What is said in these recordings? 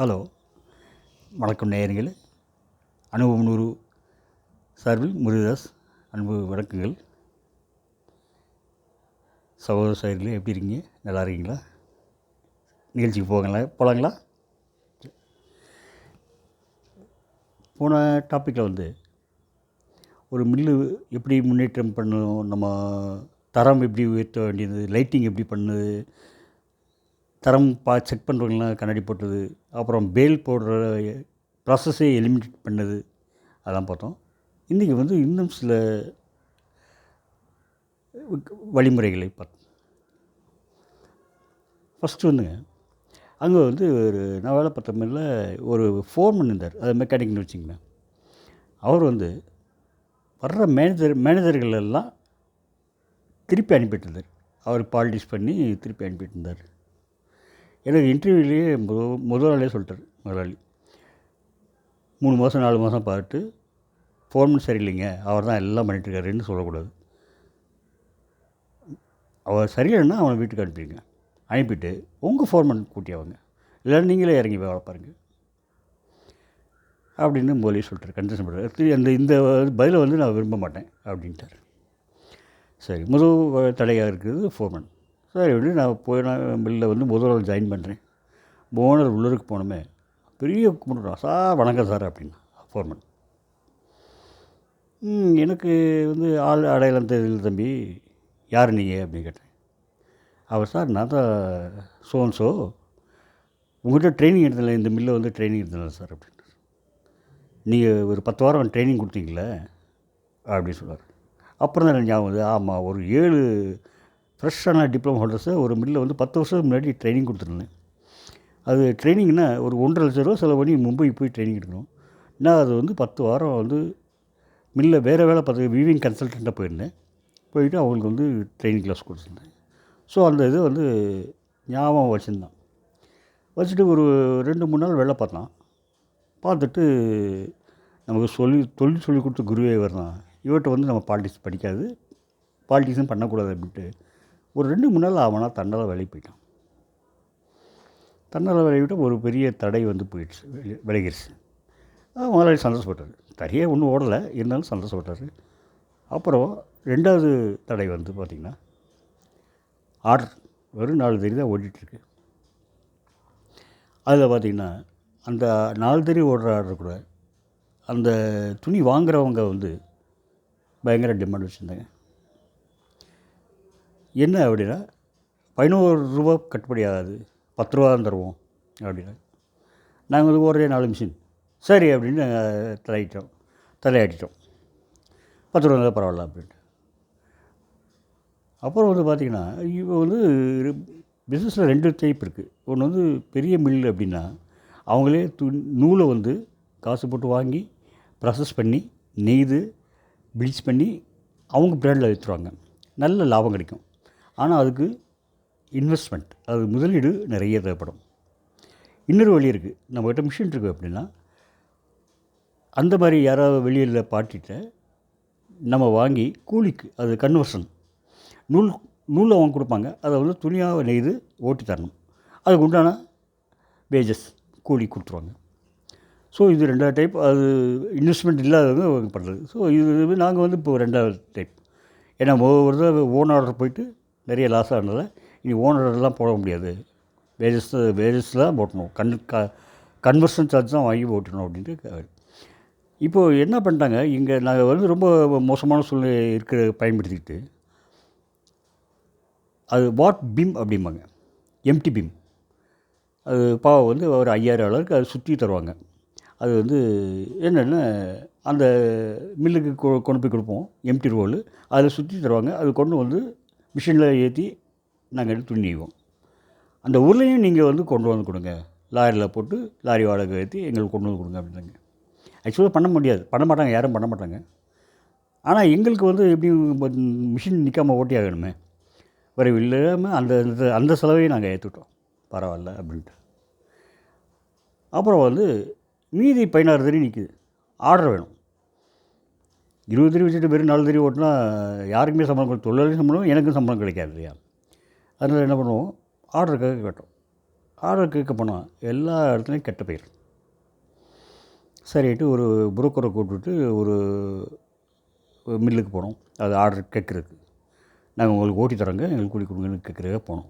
Hello. வணக்கம் நேயர்களே. அனுபவம் நூறு சார்பில் முருகதாஸ் அன்பு வணக்கங்கள். சகோதர சகோதரிகளே எப்படி இருக்கீங்க? நல்லா இருக்கீங்களா? நிகழ்ச்சிக்கு போகங்களா? போகலாங்களா போன டாப்பிக்கில் வந்து ஒரு மில்லு எப்படி முன்னேற்றம் பண்ணணும் நம்ம தரம் எப்படி உயர்த்த வேண்டியது லைட்டிங் எப்படி பண்ணுது தரம் பா செக் பண்ணுறவங்களாம் கண்ணாடி போட்டது. அப்புறம் பேல் போடுற ப்ராசஸே எலிமினேட் பண்ணது. அதெல்லாம் பார்த்தோம். இன்றைக்கி வந்து இன்னும் சில வழிமுறைகளை பார்த்தோம். ஃபஸ்ட்டு வந்துங்க அங்கே வந்து ஒரு நான் வேலை பார்த்த மாதிரில ஒரு ஃபோர்மன் இருந்தார். அது மெக்கானிக்னு வச்சுங்களேன் அவர் வந்து வர்ற மேனேஜர் மேனேஜர்கள் எல்லாம் திருப்பி அனுப்பிட்டு இருந்தார். அவர் பாலிடிக்ஸ் பண்ணி திருப்பி அனுப்பிட்டு இருந்தார். எனக்கு இன்டர்வியூலேயே முத முதல் நாளே சொல்லிட்டார் முதலாளி. மூணு மாதம் நாலு மாதம் பார்த்துட்டு ஃபோர்மன் சரியில்லைங்க அவர் தான் எல்லாம் பண்ணிட்டுருக்காருன்னு சொல்லக்கூடாது. அவர் சரியில்லைன்னா அவனை வீட்டுக்கு அனுப்பிடுங்க. அனுப்பிட்டு உங்கள் ஃபோர்மன் கூட்டி அவங்க இல்லை நீங்களே இறங்கி வேலை பாருங்கள் அப்படின்னு போலீஸ் சொல்லிட்டார் கன்செஷன் பண்ணுறாரு அந்த இந்த பதிலை வந்து நான் விரும்ப மாட்டேன் அப்படின்ட்டார். சரி முதல் தடையாக இருக்கிறது ஃபோர்மன் சரி அப்படி நான் போய் நான் மில்லில் வந்து முதல் நாள் ஜாயின் பண்ணுறேன் ஓனர் உள்ளூருக்கு போனோமே. பெரிய கும்பிடுறோம் சார் வணக்கம் சார் அப்படின்னா ஃபோர்மன் எனக்கு வந்து ஆள் அடையாளம் தெரியல தம்பி. யார் நீங்கள் அப்படின்னு கேட்டேன். அவர் சார் நான் தான் சோன்சோ. உங்கள்கிட்ட ட்ரைனிங் எடுத்தல இந்த மில்லில் வந்து ட்ரைனிங் எடுத்தல சார் அப்படின்னு நீங்கள் ஒரு பத்து வாரம் ட்ரைனிங் கொடுத்தீங்களே அப்படின்னு சொன்னார் அப்புறம் தான் எனக்கு ஞாபகம் வந்து ஆமாம் ஒரு ஏழு ஃப்ரெஷ்ஷான டிப்ளமோ ஹோல்டர்ஸை ஒரு மில்லில் வந்து பத்து வருஷத்துக்கு முன்னாடி ட்ரைனிங் கொடுத்துருந்தேன். அது ட்ரைனிங்னா ஒரு ஒன்றரை லட்ச ரூபா செலவு பண்ணி மும்பை போய் ட்ரைனிங் எடுக்கணும். நான் அது வந்து பத்து வாரம் வந்து மில்லில் வேறு வேலை பார்த்து வீவிங் கன்சல்டண்ட்டாக போயிருந்தேன். போயிட்டு அவங்களுக்கு வந்து ட்ரைனிங் கிளாஸ் கொடுத்துருந்தேன். ஸோ அந்த இது வந்து ஞாபகம் வச்சுருந்தான். வச்சுட்டு ஒரு ரெண்டு மூணு நாள் வேலை பார்த்தான். பார்த்துட்டு நமக்கு சொல்லி தொழில் சொல்லி கொடுத்த குருவே இவர் தான் இவர்கிட்ட வந்து நம்ம பாலிடிக்ஸ் படிக்காது. பாலிடிக்ஸும் பண்ணக்கூடாது அப்படின்ட்டு ஒரு ரெண்டு மூணு நாள் அவனா தன்னால் வேலைக்கு போயிட்டான். தன்னால் வேலையை விட்டால் ஒரு பெரிய தடை வந்து போயிடுச்சு வெளி- விலகிடுச்சு முதலாளி சந்தோஷப்பட்டார். தடையே ஒன்றும் ஓடலை இருந்தாலும் சந்தோஷப்பட்டார். அப்புறம் ரெண்டாவது தடை வந்து பார்த்திங்கன்னா ஆர்டர். வெறும் நாலு தேதி தான் ஓடிட்டுருக்கு. அதில் பார்த்திங்கன்னா அந்த நாலு தேதி ஓடுற ஆர்டர் கூட அந்த துணி வாங்குறவங்க வந்து பயங்கர டிமாண்ட் வச்சுருந்தாங்க. என்ன அப்படின்னா பதினோரு ரூபா கட்டுப்படி ஆகாது. பத்து ரூபா தான் தருவோம் அப்படின்னா. நாங்கள் வந்து ஒரே நாலு மிஷின். சரி அப்படின்னு நாங்கள் தலையிட்டோம். தலையாட்டிட்டோம். பத்து ரூபா இருந்தால் பரவாயில்ல அப்படின்ட்டு. அப்புறம் வந்து பார்த்திங்கன்னா இப்போ வந்து பிஸ்னஸில் ரெண்டு டைப் இருக்குது ஒன்று வந்து பெரிய மில் அப்படின்னா அவங்களே து நூலை வந்து காசு போட்டு வாங்கி ப்ராசஸ் பண்ணி நெய்து ப்ளீச் பண்ணி அவங்க பிராண்டில் விற்றுருவாங்க நல்ல லாபம் கிடைக்கும். ஆனால் அதுக்கு இன்வெஸ்ட்மெண்ட் அது முதலீடு நிறைய தேவைப்படும். இன்னொரு வழி இருக்குது நம்மகிட்ட மிஷின் இருக்குது அப்படின்னா அந்த மாதிரி யாராவது வெளியில் பாட்டிட்ட நம்ம வாங்கி கூலிக்கு அது கன்வர்ஷன் நூல் நூலை அவங்க கொடுப்பாங்க. அதை வந்து துணியாக நெய்து ஓட்டி தரணும். அதுக்கு உண்டான வேஜஸ் கூலி கொடுத்துருவாங்க. ஸோ இது ரெண்டாவது டைப் அது இன்வெஸ்ட்மெண்ட் இல்லாதவங்க பண்ணுறது ஸோ இது நாங்கள் வந்து இப்போ ரெண்டாவது டைப் ஏன்னா ஒரு தடவை ஓன் ஆர்டர் போயிட்டு நிறைய லாஸ் ஆனதில் இனி ஓனரெல்லாம் போட முடியாது. வேஜஸ் வேஜஸில் தான் போட்டணும் கன் க கன்வர்ஷன் சார்ஜ் தான் வாங்கி ஓட்டணும் அப்படின்ட்டு இப்போது என்ன பண்ணிட்டாங்க? இங்கே நாங்கள் வந்து ரொம்ப மோசமான சூழ்நிலை இருக்கிற பயன்படுத்திக்கிட்டு அது வாட் பீம் அப்படிம்பாங்க. எம்டி பீம் அது பாவம் வந்து ஒரு ஐயாயிரம் அளவுக்கு அது சுற்றி தருவாங்க. அது வந்து என்னென்னா அந்த மில்லுக்கு கொ- கொண்டு போய் கொடுப்போம். எம்டி ரோல் அதில் சுற்றி தருவாங்க. அது கொண்டு வந்து மிஷினில் ஏற்றி நாங்கள் எடுத்து துணி நெய்வோம் அந்த உருளையும் நீங்கள் வந்து கொண்டு வந்து கொடுங்க. லாரியில் போட்டு லாரி வாடகை ஏற்றி எங்களுக்கு கொண்டு வந்து கொடுங்க அப்படின்னாங்க ஆக்சுவலாக பண்ண முடியாது. பண்ண மாட்டாங்க. யாரும் பண்ண மாட்டாங்க. ஆனால் எங்களுக்கு வந்து எப்படி மிஷின் நிற்காமல் ஓட்டி ஆகணுமே? வரைவு இல்லாமல் அந்த அந்த- அந்த செலவையும் நாங்கள் ஏற்றுட்டோம் பரவாயில்ல அப்படின்ட்டு. அப்புறம் வந்து மீதி பதினாறு தறி நிற்குது ஆர்டர் வேணும். இருபது தறி வச்சுட்டு வெறும் நாலு தறி ஓட்டினா யாருக்குமே சம்பளம் கொடு தொழிலாளி சம்பளம் எனக்கும் சம்பளம் கிடைக்காது இல்லையா? அதனால் என்ன பண்ணுவோம்? ஆர்டருக்காக கேட்டோம். ஆர்டர் கேட்க போனோம் எல்லா இடத்துலையும் கெட்ட பெயர். சரிட்டு ஒரு புரோக்கரை கூப்பிட்டு ஒரு மில்லுக்கு போனோம். அது ஆர்டர் கேட்குறதுக்கு. நாங்கள் உங்களுக்கு ஓட்டி தரோங்க எங்களுக்கு கூடி கொடுங்கன்னு கேட்குறதுக்காக போனோம்.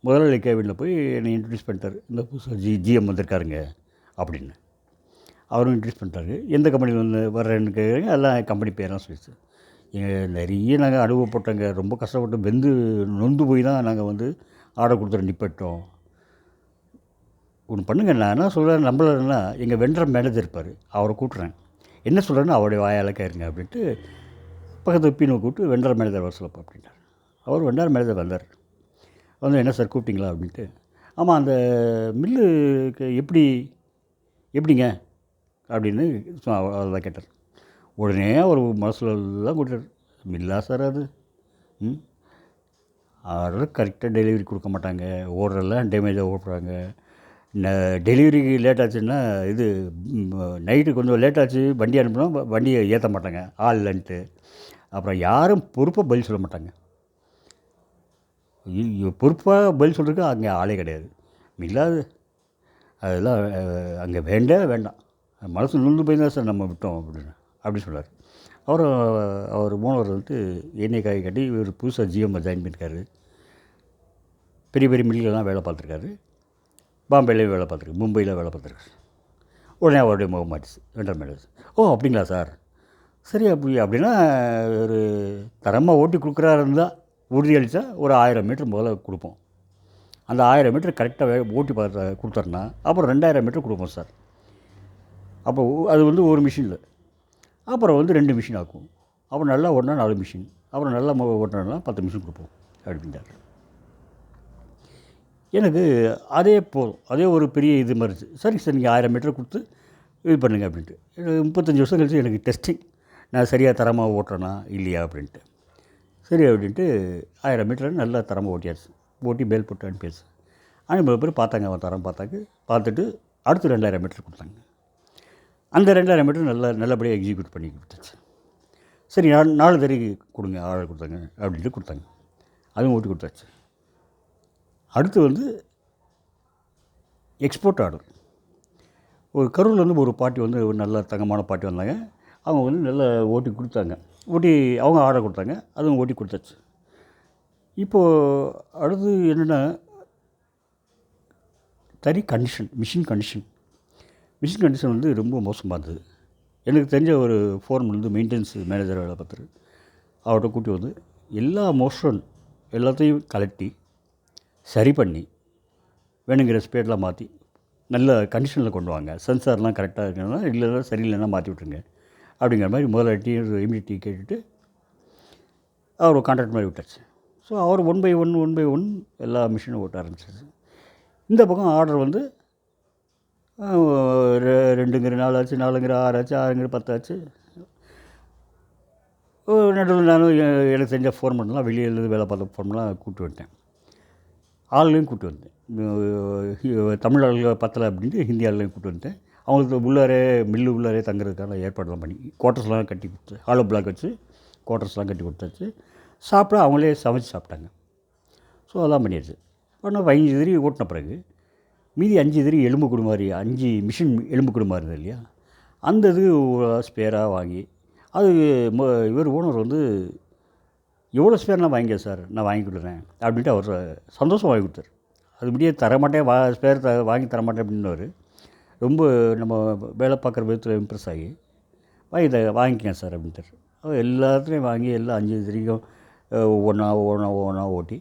முதலாளி கேபினில் போய் என்னை இன்ட்ரடியூஸ் பண்ணிட்டார். இந்த புதுசாக ஜி ஜிஎம் வந்திருக்காருங்க. அப்படின்னு. அவரும் இன்ட்ரடியூஸ் பண்ணுறாரு எந்த கம்பெனியில் வந்து வர்றேன்னு கேட்குறீங்க எல்லாம் கம்பெனி பேரெலாம் சொல்லிச்சு. எங்கள் நிறைய நாங்கள் அனுபவப்பட்டோங்க ரொம்ப கஷ்டப்பட்டு வெந்து நொந்து போய் தான் நாங்கள் வந்து ஆர்டர் கொடுத்துட்டு நிப்பட்டோம். ஒன்று பண்ணுங்க நான் என்ன சொல்கிறேன் நம்மளன்னா எங்கள் வெண்டர் மேனேஜர் இருப்பார். அவரை கூட்டுறேன். என்ன சொல்கிறேன்னு அவருடைய வாயால் கேருங்க அப்படின்ட்டு பக்கத்து பீனோ கூப்பிட்டு வெண்டர் மேனேஜர் வர சொல்லப்பா அப்படின்ட்டார். அவர் வெண்டர் மேனேஜர் வந்தார். வந்து என்ன சார் கூப்பிட்டீங்களா? அப்படின்ட்டு. ஆமாம் அந்த மில்லுக்கு எப்படி எப்படிங்க? அப்படின்னு சும்மா அதான் கேட்டார். உடனே அவர் மனசில் தான் கொடுத்தார் மில்லா சார் அது. ம்? ஆர்டர் கரெக்டாக டெலிவரி கொடுக்க மாட்டாங்க. ஓடுறெல்லாம் டேமேஜாக ஓடுறாங்க. டெலிவரிக்கு லேட் ஆச்சுன்னா இது நைட்டு கொஞ்சம் லேட் ஆச்சு வண்டி அனுப்பினா வண்டியை ஏற்ற மாட்டாங்க. ஆள் இல்லைன்ட்டு. அப்புறம் யாரும் பொறுப்பாக பதில் சொல்ல மாட்டாங்க. பொறுப்பாக பதில் சொல்கிறதுக்கு அங்கே ஆளே கிடையாது. இல்லாது அதெல்லாம் அங்கே வேண்டவே வேண்டாம். மனசு நொந்து போய் தான் சார் நம்ம விட்டோம் அப்படின்னு. அப்படி சொன்னார் அவரும் அவர் மூணவர் வந்து எண்ணெய் காய் கட்டி இவர் புதுசாக ஜிஎம் ஜாயின் பண்ணியிருக்காரு. பெரிய பெரிய மில்லுலாம் வேலை பார்த்துருக்காரு. பாம்பேலேயும் வேலை பார்த்துருக்கு மும்பையில் வேலை பார்த்துருக்காரு. உடனே அவருடைய முகம் மாட்டிச்சு வெண்டர் மேடஸ் ஓ அப்படிங்களா சார்? சரி அப்படி அப்படின்னா ஒரு தரமாக ஓட்டி கொடுக்குறாரு இருந்தால் உறுதியளித்தா ஒரு ஆயிரம் மீட்டர் முதல்ல கொடுப்போம். அந்த ஆயிரம் மீட்டர் கரெக்டாக ஓட்டி பார்த்து கொடுத்தாருன்னா அப்புறம் ரெண்டாயிரம் மீட்டர் கொடுப்போம் சார். அப்போ அது வந்து ஒரு மிஷினில். அப்புறம் வந்து ரெண்டு மிஷின் ஆக்கும். அப்புறம் நல்லா ஓட்டினா நாலு மிஷின். அப்புறம் நல்லா ஓட்டினா பத்து மிஷின் கொடுப்போம் அப்படின்ட்டார் எனக்கு அதே போதும். அதே ஒரு பெரிய இது மாதிரி சரி சார் நீங்கள் ஆயிரம் மீட்டர் கொடுத்து இது பண்ணுங்க அப்படின்ட்டு. எனக்கு முப்பத்தஞ்சு வருஷம் கழிச்சு எனக்கு டெஸ்டிங் நான் சரியாக தரமாக ஓட்டுறேனா? இல்லையா? அப்படின்ட்டு. சரி அப்படின்ட்டு ஆயிரம் மீட்டர் நல்லா தரமாக ஓட்டியாச்சு. ஓட்டி பேல் போட்டு அனுப்பியாச்சு அனுப்பிய பேர் பார்த்தாங்க. அவன் தரம் பார்த்தாக்கு. பார்த்துட்டு அடுத்து ரெண்டாயிரம் மீட்டர் கொடுத்தாங்க. அந்த ரெண்டாயிரம் மீட்டர் நல்லா நல்லபடியாக எக்ஸிக்யூட் பண்ணி கொடுத்தாச்சு. சரி நாலு நாலு தறிக்கு கொடுங்க ஆர்டர் கொடுத்தாங்க அப்படின்ட்டு கொடுத்தாங்க. அதுவும் ஓட்டி கொடுத்தாச்சு. அடுத்து வந்து எக்ஸ்போர்ட் ஆர்டர் ஒரு கரூர்லேருந்து ஒரு பாட்டி வந்து ஒரு நல்ல தங்கமான பாட்டி வந்தாங்க. அவங்க வந்து நல்லா ஓட்டி கொடுத்தாங்க. ஓட்டி அவங்க ஆர்டர் கொடுத்தாங்க. அதுவும் ஓட்டி கொடுத்தாச்சு. இப்போது அடுத்து என்னென்னா தறி condition machine condition machine condition வந்து ரொம்ப மோசமாக இருந்தது. எனக்கு தெரிஞ்ச ஒரு ஃபோர்மன் வந்து மெயின்டெனன்ஸ் மேனேஜர் வேலை பார்த்துரு. அவர்கிட்ட கூட்டி வந்து எல்லா மோஷன் எல்லாத்தையும் கலட்டி சரி பண்ணி வேணுங்கிற ஸ்பீடெலாம் மாற்றி நல்ல கண்டிஷனில் கொண்டு வாங்க. சென்சார்லாம் கரெக்டாக இருக்கணும்னா இல்லைன்னா சரியில்லைன்னா மாற்றி விட்ருங்க அப்படிங்கிற மாதிரி முதலாட்டி இமிடிட்டி கேட்டுட்டு அவர் ஒரு கான்ட்ராக்ட் மாதிரி விட்டாச்சு. So our one by one one by one எல்லா மிஷினும் ஓட்ட ஆரம்பிச்சிருச்சு இந்த பக்கம் ஆர்டர் வந்து ரெண்டுங்கிற நாலாச்சு நாலுங்கிற ஆறாச்சு ஆறுங்கிற பத்தாச்சு. நடுவில் நானும் எ- செஞ்சால் ஃபோன் பண்ணலாம் வெளியிலேருந்து வேலை பார்த்த ஃபோர்மெல்லாம் கூப்பிட்டு வந்துட்டேன். ஆளுங்களையும் கூப்பிட்டு வந்தேன் தமிழ் ஆளுகள் பத்தலை அப்படின்ட்டு ஹிந்தி ஆளுங்களையும் கூப்பிட்டு வந்துட்டேன். அவங்களுக்கு உள்ளாரே மில்லு உள்ளாரே தங்குறதுக்கான ஏற்பாடுலாம் பண்ணி குவார்ட்டர்ஸ்லாம் கட்டி கொடுத்து ஹாலோ பிளாக் வச்சு குவார்ட்டர்ஸ்லாம் கட்டி கொடுத்தாச்சு. சாப்பிட அவங்களே சமைச்சு சாப்பிட்டாங்க. ஸோ அதெல்லாம் பண்ணியாச்சு. ஆனால் பதினஞ்சு திரி ஓட்டின பிறகு மீதி அஞ்சு திரி எலும்பு குடுமாதிரி அஞ்சு மிஷின் எலும்பு குடு இருந்தது இல்லையா? அந்த இது ஸ்பேராக வாங்கி அது இவர் ஓனர் வந்து எவ்வளோ ஸ்பேர் நான் வாங்கிக்க சார் நான் வாங்கி கொடுக்குறேன். அப்படின்ட்டு அவர் சந்தோஷம் வாங்கி கொடுத்தாரு. அது முடியே தரமாட்டேன் வா ஸ்பேர் த வாங்கி தரமாட்டேன் அப்படின்னவர் ரொம்ப நம்ம வேலை பார்க்குற விதத்தில் இம்ப்ரெஸ் ஆகி வாங்கி த வாங்கிக்கேன் சார் அப்படின்ட்டார். அவர் எல்லாத்துலேயும் வாங்கி எல்லாம் அஞ்சு திரிக்கும் ஒவ்வொன்றா ஒவ்வொன்றா ஒவ்வொன்றா ஓட்டி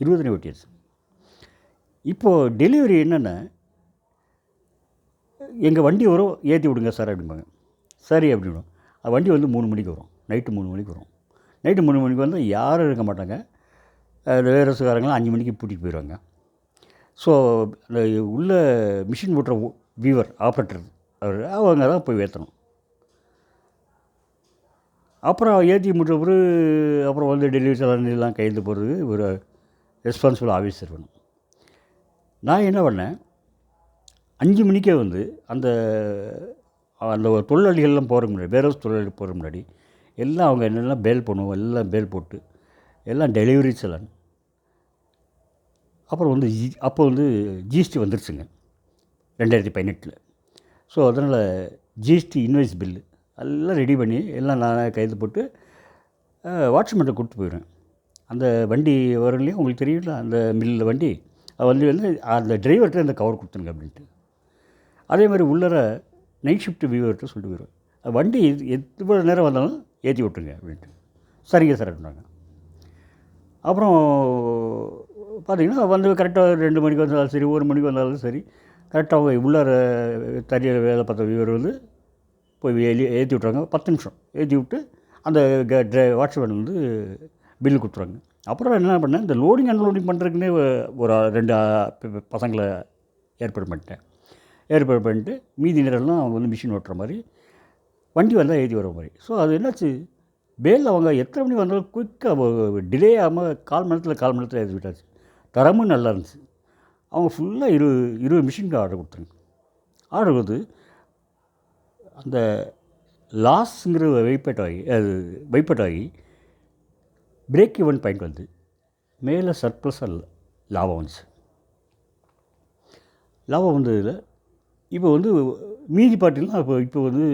இருபதுனே ஓட்டியாச்சு. இப்போது டெலிவரி என்னென்னா? எங்கள் வண்டி வரும் ஏற்றி விடுங்க சார் அப்படிம்பாங்க. சரி அப்படின்னும். வண்டி வந்து மூணு மணிக்கு வரும். நைட்டு மூணு மணிக்கு வரும். நைட்டு மூணு மணிக்கு வந்தால் யாரும் இருக்க மாட்டாங்க. வேரசுக்காரங்களாம் அஞ்சு மணிக்கு பூட்டிட்டு போயிடுவாங்க ஸோ உள்ள மிஷின் ஓட்டுற வீவர் ஆப்ரேட்டர் அவர் அவங்க தான் போய் ஏற்றணும் அப்புறம் ஏற்றி முடிச்ச பிறகு அப்புறம் வந்து டெலிவரி சாலன் எல்லாம் கையெழுத்து போகிறதுக்கு ஒரு ரெஸ்பான்சிபிள் ஆஃபீஸர் வேணும். நான் என்ன பண்ணேன்? அஞ்சு மணிக்கே வந்து அந்த அந்த தொழிலாளிகள்லாம் போகிற முன்னாடி வேற தொழிலாளி போகிற முன்னாடி எல்லாம் அவங்க என்னெல்லாம் பேல் பண்ணுவோம் எல்லாம் பேல் போட்டு எல்லாம் டெலிவரி செலன் அப்புறம் வந்து ஜி அப்போ வந்து ஜிஎஸ்டி வந்துருச்சுங்க ரெண்டாயிரத்தி பதினெட்டில். ஸோ அதனால் ஜிஎஸ்டி இன்வாய்ஸ் பில்லு எல்லாம் ரெடி பண்ணி எல்லாம் நான் கைது போட்டு வாட்ச்மேன்ட்டை கொடுத்து போயிடுவேன். அந்த வண்டி வரலையும் உங்களுக்கு தெரியும்ல அந்த மில்லில் வண்டி? வந்து வந்து அந்த டிரைவர்கிட்ட இந்த கவர் கொடுத்துருங்க அப்படின்ட்டு. அதே மாதிரி உள்ளர நைட் ஷிஃப்ட் வியூவர்கிட்ட சொல்லிட்டு போயிடுவேன் வண்டி எவ்வளோ நேரம் வந்தாலும் ஏற்றி விட்ருங்க அப்படின்ட்டு. சரிங்க சார் அப்படின்னாங்க அப்புறம் பார்த்தீங்கன்னா வந்து கரெக்டாக ரெண்டு மணிக்கு வந்தாலும் சரி ஒரு மணிக்கு வந்தாலும் சரி கரெக்டாக அவங்க உள்ளார தனியாக வேலை பார்த்த வியூவர் வந்து போய் வெளியே ஏற்றி விட்றாங்க பத்து நிமிஷம். ஏற்றி விட்டு அந்த க ட்ரை வாட்ச்மேன் வந்து பில்லு கொடுத்துருவாங்க. அப்புறம் என்ன பண்ணேன் இந்த லோடிங் அன்லோடிங் பண்ணுறதுக்குன்னே ஒரு ரெண்டு பசங்களை ஏற்பாடு பண்ணிட்டேன். ஏற்பாடு பண்ணிட்டு மீதி நேரம்லாம் அவங்க வந்து மிஷின் ஓட்டுற மாதிரி வண்டி வந்தால் ஏற்றி வர மாதிரி. ஸோ அது என்னாச்சு? வேலில் அவங்க எத்தனை மணி வந்தாலும் குயிக்காக டிலே ஆகாமல் கால் மணி நேரத்தில் கால் மணி நேரத்தில் ஏற்றி விட்டாச்சு. தரமும் நல்லா இருந்துச்சு. அவங்க ஃபுல்லாக இரு இருபது மிஷினுக்கு ஆர்டர் கொடுத்தாங்க. ஆர்டர் கொடுத்து அந்த லாஸ்ங்கிற வைப்பேட் ஆகி அது வைப்பேட் ஆகி பிரேக் ஈவன் பாயிண்ட் வந்து மேலே சர்ப்ளஸாக லாபம் வந்துச்சு. லாபம் வந்ததில் இப்போ வந்து மீதி பாட்டிலாம் இப்போ இப்போ வந்து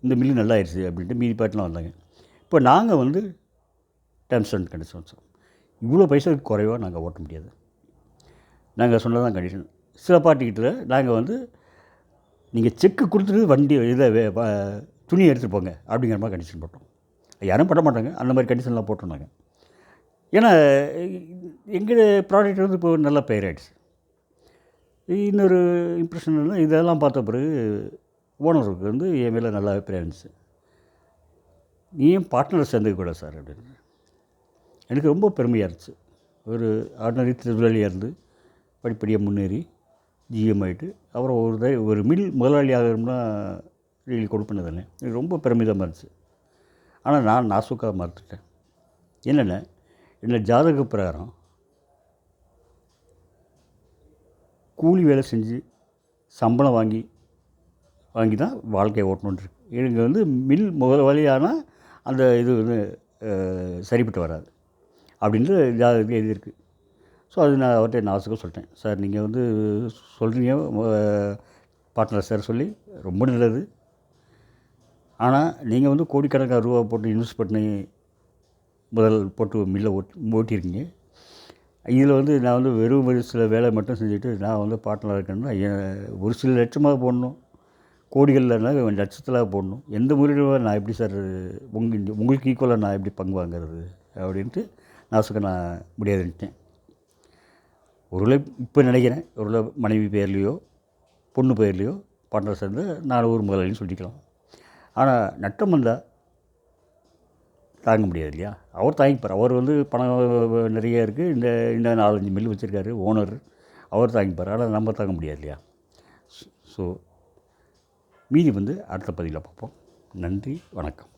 இந்த மில்லு நல்லா ஆயிடுச்சு அப்படின்ட்டு மீதி பாட்டிலாம் வந்தாங்க. இப்போ நாங்கள் வந்து டேர்ம்ஸ் அண்ட் கண்டிஷன்ஸ் இவ்வளோ பைசா குறைவாக நாங்கள் ஓட்ட முடியாது. நாங்கள் சொன்னதான் கண்டிஷன் சில பார்ட்டிக்கிட்ட நாங்கள் வந்து நீங்கள் செக்கு கொடுத்துட்டு வண்டி இதை வே- துணியை எடுத்துகிட்டு போங்க அப்படிங்கிற மாதிரி கண்டிஷன் போட்டோம். யாரும் பண்ண மாட்டாங்க. அந்த மாதிரி கண்டிஷன்லாம் போட்டிருந்தாங்க. ஏன்னா எங்கள் ப்ராடக்ட் வந்து இப்போ நல்லா பெயர் ஆகிடுச்சு இன்னொரு இம்ப்ரெஷன் இதெல்லாம் பார்த்த பிறகு ஓனருக்கு வந்து என் மேலே நல்லா அபிப்பிராயம் இருந்துச்சு. நீ ஏன் பார்ட்னர் சேர்ந்துக்க கூட சார்? அப்படின்னு. எனக்கு ரொம்ப பெருமையாக இருந்துச்சு. ஒரு ஆர்டினரி தொழிலாளியாக இருந்து படிப்படியாக முன்னேறி ஜிஎம் ஆகிட்டு அப்புறம் ஒரு ஒரு மில் முதலாளி ஆகணும்னா ரியலி கொடுப்பினது தானே எனக்கு ரொம்ப பெருமிதமாக இருந்துச்சு. ஆனால் நான் நாசுக்காக மறுத்துட்டேன். என்னென்ன? என்ன ஜாதக பிரகாரம் கூலி வேலை செஞ்சு சம்பளம் வாங்கி வாங்கி தான் வாழ்க்கையை ஓட்டணுன்ட்டு இருக்கு. எனக்கு வந்து மில் வழியானால் அந்த இது வந்து சரிப்பட்டு வராது அப்படின்ட்டு ஜாதகத்தில் எழுதியிருக்கு. ஸோ அது நான் அவர்கிட்ட நான் சொல்லிட்டேன். சார் நீங்கள் வந்து சொல்கிறீங்க பார்ட்னர் சார் சொல்லி ரொம்ப நல்லது. ஆனால் நீங்கள் வந்து கோடிக்கணக்கான ரூபா போட்டு இன்வெஸ்ட் பண்ணி முதல் போட்டு மில்லை ஓட்டி ஓட்டியிருக்கீங்க. இதில் வந்து நான் வந்து வெறும் ஒரு சில வேலை மட்டும் செஞ்சுட்டு நான் வந்து பார்ட்னர் இருக்கேன்னா ஒரு சில லட்சமாக போடணும். கோடிகள்லனா லட்சத்தில் போடணும். எந்த முறையில் நான் எப்படி சார் உங்கள் உங்களுக்கு ஈக்குவலாக நான் எப்படி பங்கு வாங்குறது அப்படின்ட்டு நான் சொல்ல நான் முடியாதுன்ட்டேன் ஒருவேளை இப்போ நினைக்கிறேன் ஒருவேளை மனைவி பேர்லேயோ பொண்ணு பேர்லேயோ பார்ட்னர் சேர்ந்து நான் ஒரு முதலாளின்னு சொல்லிக்கலாம். ஆனால் நட்டம் வந்தால் தாங்க முடியாது இல்லையா? அவர் தாங்கிப்பார். அவர் வந்து பணம் நிறைய இருக்குது இந்த இந்த நாலஞ்சு மில் வச்சுருக்காரு ஓனர். அவர் தாங்கிப்பார். ஆனால் நம்ம தாங்க முடியாது இல்லையா? ஸோ மீதி வந்து அடுத்த பதிவில் பார்ப்போம். நன்றி வணக்கம்.